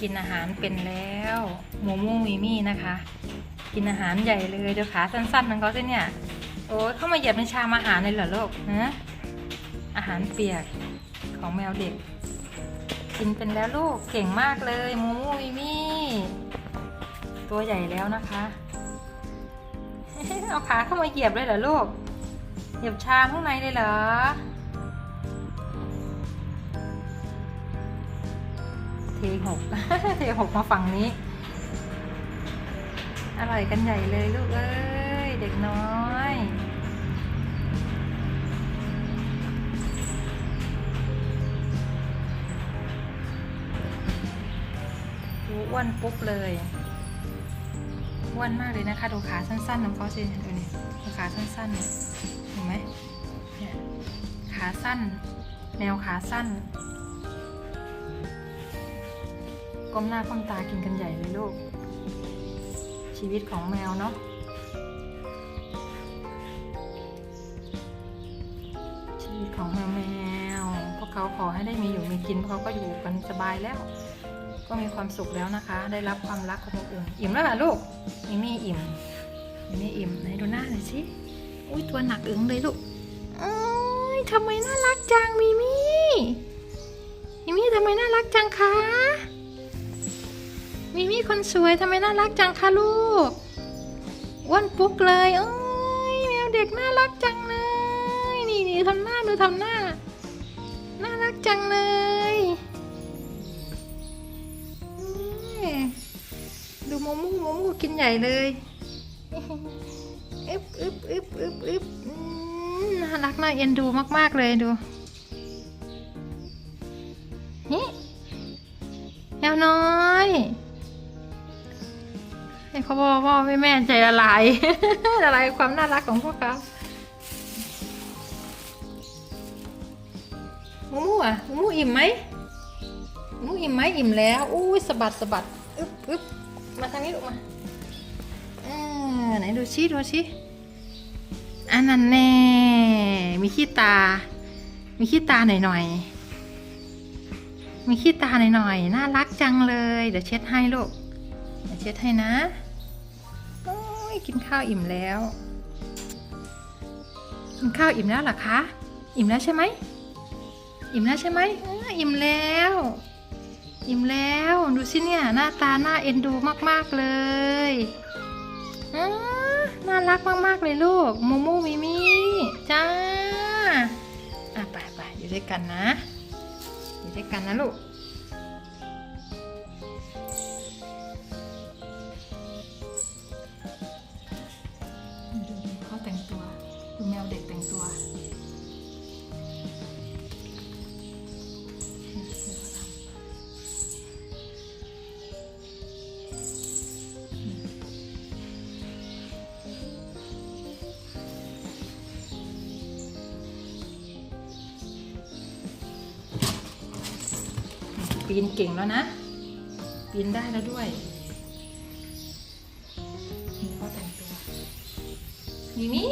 กินอาหารเป็นแล้วหมูมูมีมี่นะคะ กินอาหารใหญ่เลยเดี๋ยวขาสั้นๆของเขาสิเนี่ย โอ้ยเข้ามาเหยียบในชามอาหารเลยเหรอลูกฮะอาหารเปียกของแมวเด็ก กินเป็นแล้วลูกเก่งมากเลยหมูมูมีมี่ตัวใหญ่แล้วนะคะ เอาขาเข้ามาเหยียบเลยเหรอลูกเหยียบชามข้างในเลยเหรอ เทหก เทหกมาฝั่งนี้ อร่อยกันใหญ่เลยลูกเอ้ย เด็กน้อยดูอ้วนปุ๊บเลยอ้วนมากเลยนะคะดูขาสั้นๆของเขาสิดูนี่ดูขาสั้นๆเห็นไหมขาสั้น แนวขาสั้น ก้มหน้าก้มตากินกันใหญ่เลยลูก ชีวิตของแมวเนาะชีวิตของแมวแมวพวกเขาขอให้ได้มีอยู่มีกินพวกเขาก็อยู่กันสบายแล้ว ก็มีความสุขแล้วนะคะ ได้รับความรักของคนอื่นอิ่มแล้วล่ะลูกมิมี่อิ่มมิมี่อิ่มไหนดูหน้าหน่อยสิอุ้ยตัวหนักอึ้งเลยลูกเอ้ยทำไมน่ารักจังมี สวยทำไมน่ารักจังคะลูกอ้วนปุ๊กเลยเอ้ยแมวเด็กน่ารักจังเลย นี่นี่ทำหน้าดูทำหน้า น่ารักจังเลยดูโมมูโมมูกินใหญ่เลยอึบอึบอึบอึบอึบน่ารักน่าเอ็นดูมาก ๆ เลยดูนี่แมวน้อย เขาบอกว่าแม่แม่ใจละลายละลายความน่ารักของพวกเขาหมูหมูอะหมูหมูอิ่มไหมหมูหมูอิ่มไหมอิ่มแล้วอุ้ยสะบัดสะบัดอึ๊บอึ๊บมาทางนี้ลูกมาเออไหนดูชิดูชิอันนั้นแน่มีขี้ตา มีขี้ตาหน่อยหน่อยๆมีขี้ตาหน่อยหน่อยๆน่ารักจังเลย เดี๋ยวเช็ดให้ลูก เดี๋ยวเช็ดให้นะ กินข้าวอิ่มแล้ว กินข้าวอิ่มแล้วหรอคะ อิ่มแล้วใช่ไหม อิ่มแล้วใช่ไหมอิ่มแล้ว อิ่มแล้ว ดูสิเนี่ย หน้าตาหน่าเอ็นดูมากๆเลยอ่าน่ารักมากๆเลยลูกมโมมิมิจ้าอะไปไปอยู่ด้วยกันนะ อยู่ด้วยกันนะลูก ปีนเก่งแล้วนะ ปีนได้แล้วด้วยนี่เขาแต่งตัวมิมี่